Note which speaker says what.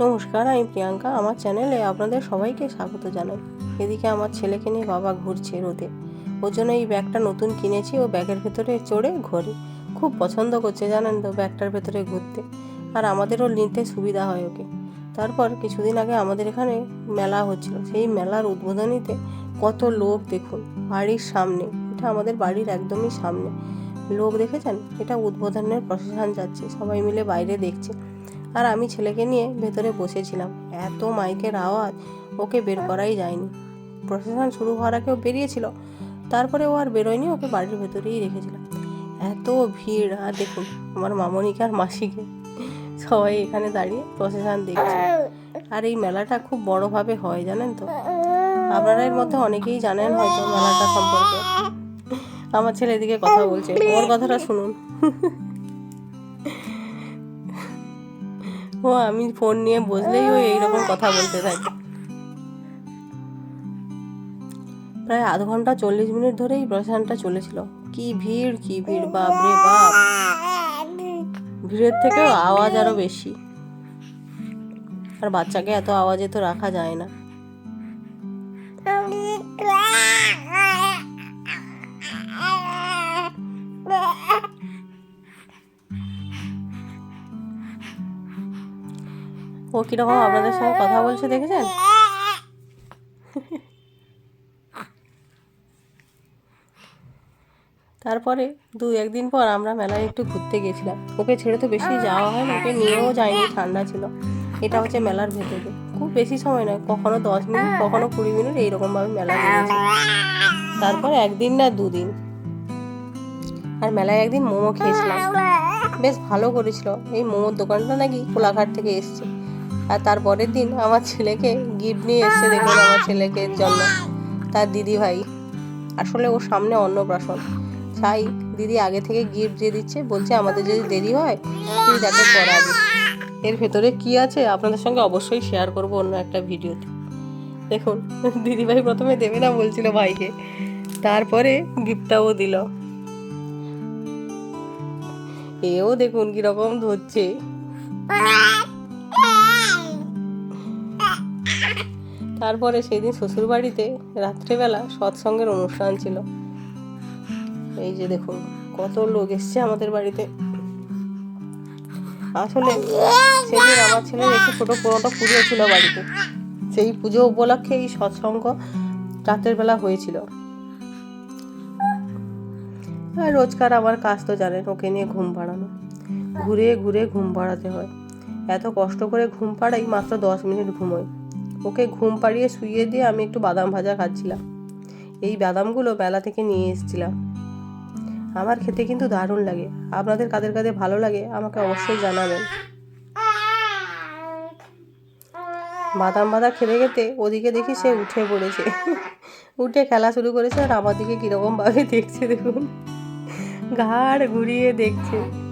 Speaker 1: নমস্কার, আমি প্রিয়াঙ্কা। আমার চ্যানেলে আপনাদের সবাইকে স্বাগত জানাই। এদিকে আমার ছেলেকে নিয়ে বাবা ঘুরছে রোদে। ওর জন্য এই ব্যাগটা নতুন কিনেছি। ও ব্যাগের ভেতরে চড়ে ঘোরে। খুব পছন্দ করছে, জানেন তো, ব্যাগটার ভেতরে ঘুরতে। আর আমাদেরও নিতে সুবিধা হয় ওকে। তারপর কিছুদিন আগে আমাদের এখানে মেলা হচ্ছিল। সেই মেলার উদ্বোধনীতে কত লোক দেখুন, বাড়ির সামনে। এটা আমাদের বাড়ির একদমই সামনে। লোক দেখেছেন? এটা উদ্বোধনের প্রশাসন যাচ্ছে। সবাই মিলে বাইরে দেখছে। আর আমি ছেলেকে নিয়ে ভেতরে বসেছিলাম। এত মাইকের আওয়াজ, ওকে বের করাই যায়নি। প্রসেশন শুরু হওয়ার আগেও বেরিয়েছিল, তারপরে ও আর বেরোয়নি, ওকে বাড়ির ভেতরেই রেখেছিলাম। এত ভিড়, আর দেখুন, আমার মামনিকে আর মাসিকে। সবাই এখানে দাঁড়িয়ে প্রসেশন দেখছে। আর এই মেলাটা খুব বড়ভাবে হয়, জানেন তো? আপনারা এর মধ্যে অনেকেই জানেন হয়তো মেলাটা সম্পর্কে। আমার ছেলে এদিকে কথা বলছে, ওর কথাটা শুনুন। ও আমি ফোন নিয়ে বসলেই ওই এইরকম কথা বলতে থাকে। প্রায় আধ ঘণ্টা চল্লিশ মিনিট ধরেই প্রসেশনটা চলেছিল। কি ভিড় কি ভিড় বাপ রে বাপ। ভিড়ের থেকেও আওয়াজ আরও বেশি। আর বাচ্চাকে এত আওয়াজে তো রাখা যায় না। ও কীরকম আপনাদের সঙ্গে কথা বলছে, দেখেছেন? তারপরে দু একদিন পর আমরা মেলায় একটু ঘুরতে গেছিলাম ওকে ছেড়ে তো বেশি যাওয়া হয় না ওকে নিয়েও যায়নি, ঠান্ডা ছিল। এটা হচ্ছে মেলার ভেতরে। খুব বেশি সময় নয়, কখনো দশ মিনিট, কখনো কুড়ি মিনিট এইরকমভাবে মেলা নিয়েছে তারপর একদিন না দুদিন। আর মেলায় একদিন মোমো খেয়েছিলাম। বেশ ভালো করেছিল। এই মোমোর দোকানটা নাকি কোলাঘাট থেকে এসছে। আর তারপরের দিন আমার ছেলেকে গিফট নিয়ে এসছে দেখুন আমার ছেলেকে জন্য তার দিদি ভাই। আসলে ওর সামনে অন্নপ্রাশন। চাই দিদি আগে থেকে গিফট দিয়ে দিচ্ছে, বলছে আমাদের যদি দেরি হয়, তুই তাকে পড়াবি। এর ভেতরে কি আছে? আপনাদের সঙ্গে অবশ্যই শেয়ার করব অন্য একটা ভিডিওতে। দেখুন দিদিভাই প্রথমে দেবে না, বলছিল ভাইকে। তারপরে গিফটটাও দিল। এও দেখুন কীরকম ধরছে। তারপরে সেদিন শ্বশুর বাড়িতে রাত্রেবেলা সৎসঙ্গের অনুষ্ঠান ছিল। এই যে দেখুন, কত লোক এসছে আমাদের বাড়িতে। আসলে সেদিন আমার ছেলের একটু ছোট পুরোটা পুজো ছিল বাড়িতে। সেই পুজো উপলক্ষে এই সৎসঙ্গ রাতের বেলা হয়েছিল। আর রোজকার আমার কাজ তো জানেন, ওকে নিয়ে ঘুম পাড়ানো। ঘুরে ঘুরে ঘুম পাড়াতে হয়। এত কষ্ট করে ঘুম পাড়াই মাত্র দশ মিনিট ঘুমোয়। ওকে ঘুম পাড়িয়ে শুইয়ে দিয়ে আমি একটু বাদাম ভাজা খাচ্ছিলাম। এই বাদামগুলো বেলা থেকে নিয়ে এসেছিলাম। আমার খেতে কিন্তু দারুণ লাগে। আপনাদের কাদের কাদের ভালো লাগে আমাকে অবশ্যই জানাবেন। বাদাম বাদা খেতে খেতে ওদিকে দেখি সে উঠে পড়েছে। উঠে খেলা শুরু করেছে আর আমার দিকে কীরকমভাবে দেখছে দেখুন। ঘাড় ঘুরিয়ে দেখছে।